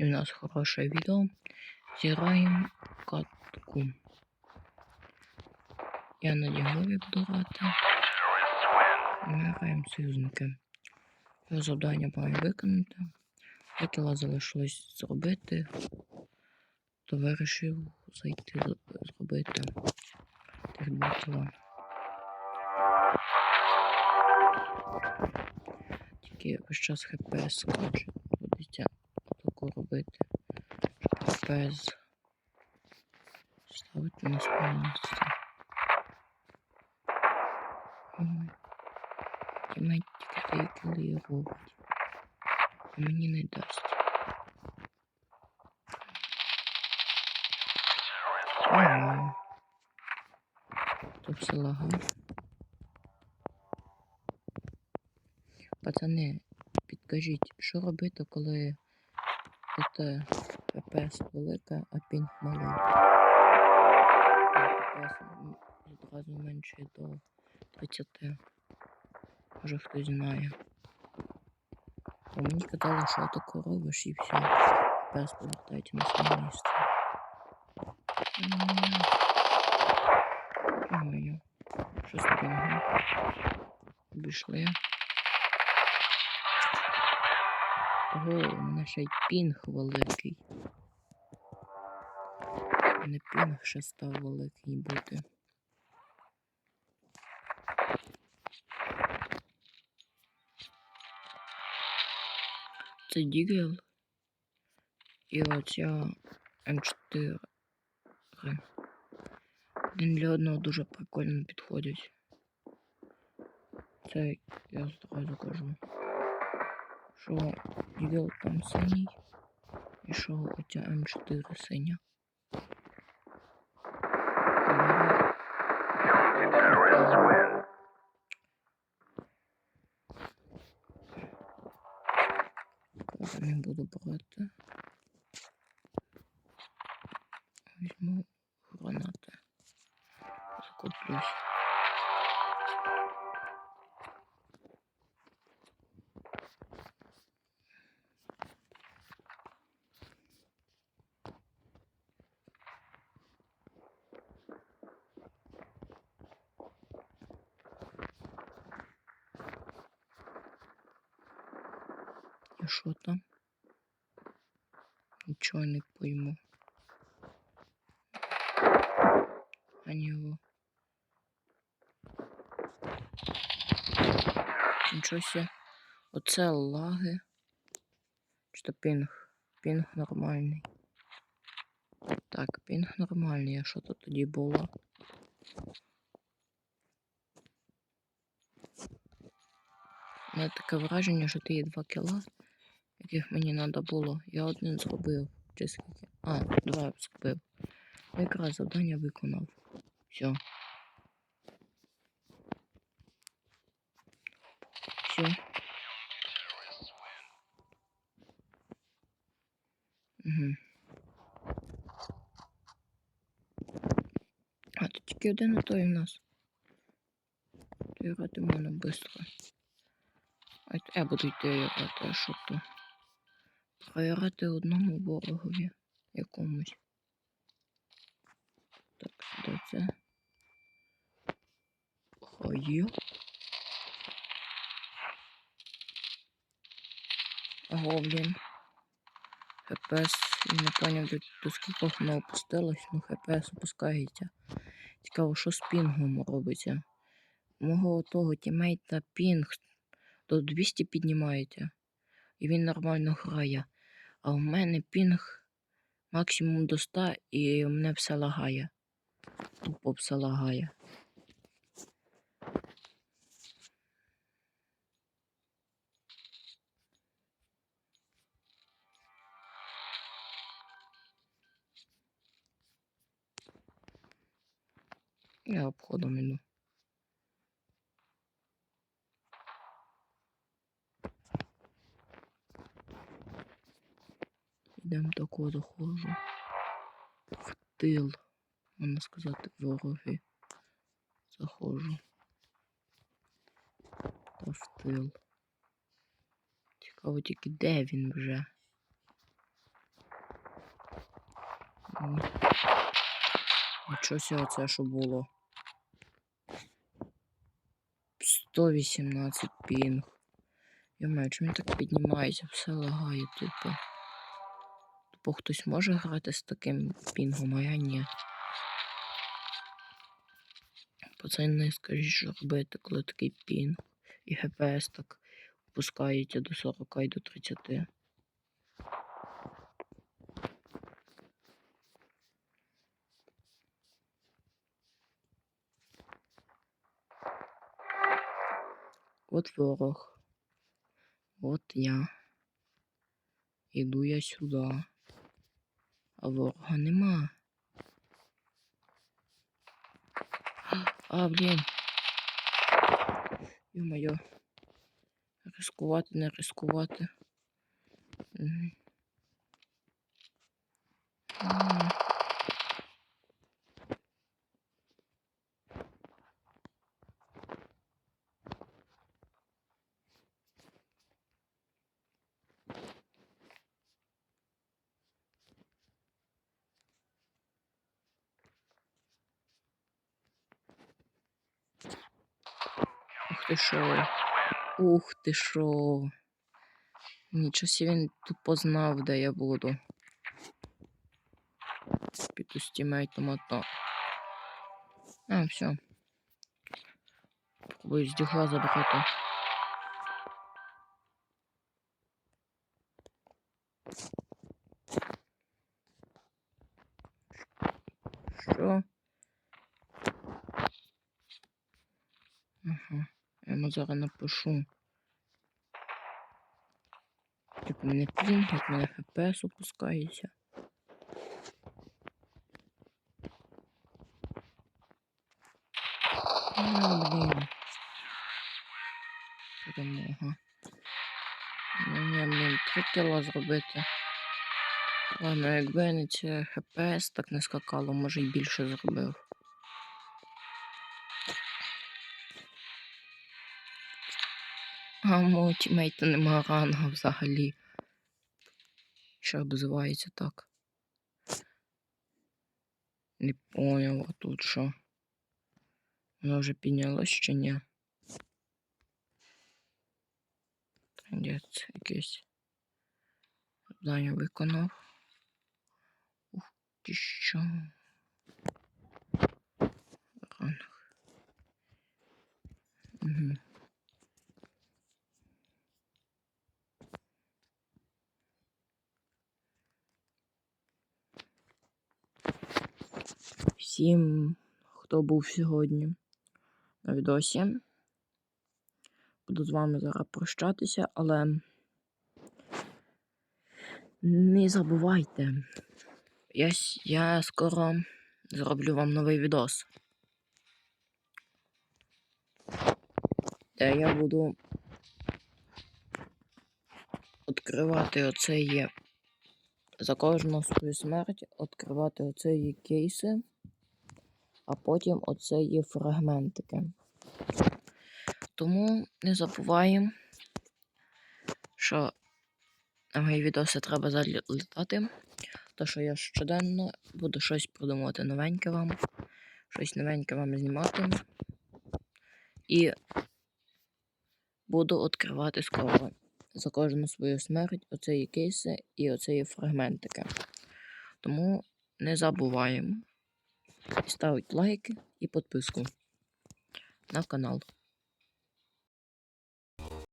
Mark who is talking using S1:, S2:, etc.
S1: І в нас хороше відео. Зіграємо катку. Я на Дімові буду грати. Союзники. Його завдання маю виконати. Викіла залишилось зробити, то вирішив зайти зробити тих два. Тільки весь час ХПС скаче. Робити. ХПС ставити на. Ой. Тімейт тільки дві кіли робить. Мені не дасть. Тут все лагає. Пацани, підкажіть, що робити, коли тут ППС велика, а пінг малий? ППС одразу менше до 30. Може хтось знає. Бо мені казали, що тако робиш і все. ППС повертається на своє місце. Ой, щось з. Обійшли. Ого, у мене ще й пінг великий. У мене пінг ще став великий бути. Це Дігел. І оця М4. Один для одного дуже прикольно підходять. Це я зразу кажу. Що Дігел там синій. І що оця М4 синя. Кольори Кого не буду брати. Візьму І що там? Нічого не пойму. А не его. Нічого себе. Оце лаги. Чи то пінг? Пінг нормальний. Так, пінг нормальний, а що то тоді було? У мене таке враження, що ти є два кіла, яких мені треба було. Я один зробив. Чи скільки? А, два зробив. Якраз завдання виконав. Все. Все. Угу. А тут тільки один на той у нас. То грати можна швидко. А я буду йти грати, а що то? Програти одному ворогові якомусь. Так, де це? Хає. Ого, блін. ХПС, не поняв, до, до скількох воно опустилось, ну ХПС опускається. Цікаво, що з пінгом робиться. Мого того тімейта пінг до 200 піднімається. І він нормально грає. А у мене пінг максимум до 100 і мене все лагає. Тупо все лагає. Я обходом іду. Ідем тако заходжу. В тил, можна сказати, вороги. Заходжу. Та в тил. Цікаво тільки де він вже. М. Нічого себе це що було. 118 пінг. Йомаю, чому він так піднімається? Все лагає тупо. Тупо хтось може грати з таким пінгом, а я ні. Пацани, скажіть, що робити, коли такий пінг. І ГПС так опускається до 40 і до 30. От ворог. От я. Іду я сюди. А ворога нема. А, блін. Йо-моє. Рискувати, не рискувати. Мгм. Ти шо. Ух ти шо. Нічого він тупо знав, де я буду. З тімейтом ото. А, все. З дігла забрати. Що? Ага. Я йому зараз напишу. Як мене пінг, як мене ФПС опускається. Ну, блін. Перемога. Ну, ні, блін, три кіла зробити. Ладно, якби не це ХПС так не скакало, може й більше зробив. А мого тімейта нема ранга взагалі. Що обзивається так? Не поняв, а тут що? Воно вже піднялось чи ні? Трендець якийсь. Завдання виконав. Ух, ти що? Ранг. Угу. Всім, хто був сьогодні на відосі. Буду з вами зараз прощатися, але не забувайте, я, я скоро зроблю вам новий відос. Де я буду відкривати оцей за кожну свою смерть відкривати оцеї кейси, а потім оцеї фрагментики. Тому не забуваємо, що на мої відоси треба залітати, то що я щоденно буду щось придумувати новеньке вам, щось новеньке вам знімати. І буду відкривати скоро за кожну свою смерть оцеї кейси і оцеї фрагментики. Тому не забуваємо ставити лайки і підписку на канал.